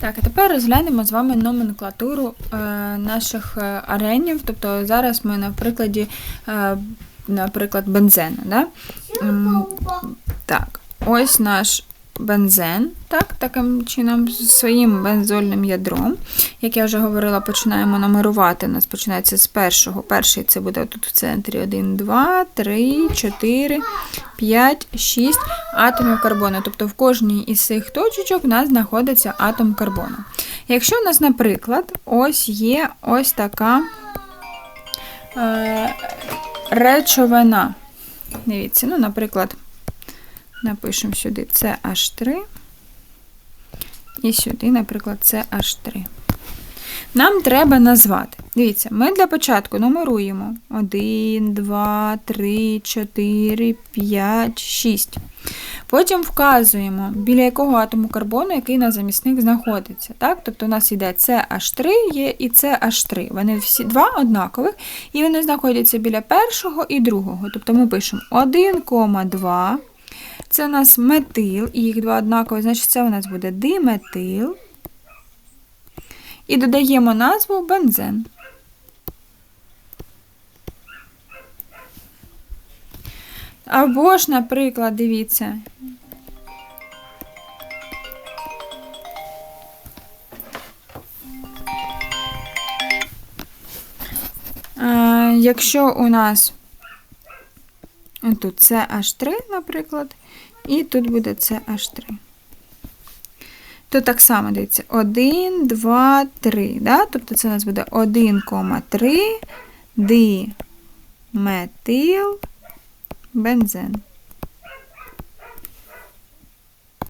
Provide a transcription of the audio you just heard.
Так, а тепер розглянемо з вами номенклатуру е, наших е, аренів. Тобто зараз ми на прикладі, е, наприклад, бензена. Да? Так, ось наш бензен, так, таким чином, своїм бензольним ядром. Як я вже говорила, починаємо номерувати. У нас починається з першого. Перший це буде тут в центрі 1, 2, 3, 4, 5, 6 атомів карбону. Тобто в кожній із цих точечок у нас знаходиться атом карбону. Якщо у нас, наприклад, ось є ось така е, речовина. Дивіться, ну, наприклад, напишемо сюди CH3. І сюди, наприклад, CH3. Нам треба назвати. Дивіться, ми для початку номеруємо 1, 2, 3, 4, 5, 6. Потім вказуємо, біля якого атому карбону який на замісник знаходиться. Так? Тобто у нас йде CH3 є і CH3. Вони всі два однакових, і вони знаходяться біля першого і другого. Тобто ми пишемо 1,2. Це у нас метил, і їх два однакові, значить це у нас буде диметил. І додаємо назву бензен. Або ж, наприклад, дивіться. Якщо у нас тут CH3, наприклад, і тут буде CH3. То так само дивіться, 1, 2, 3. Да? Тобто це у нас буде 1,3 диметил бензен.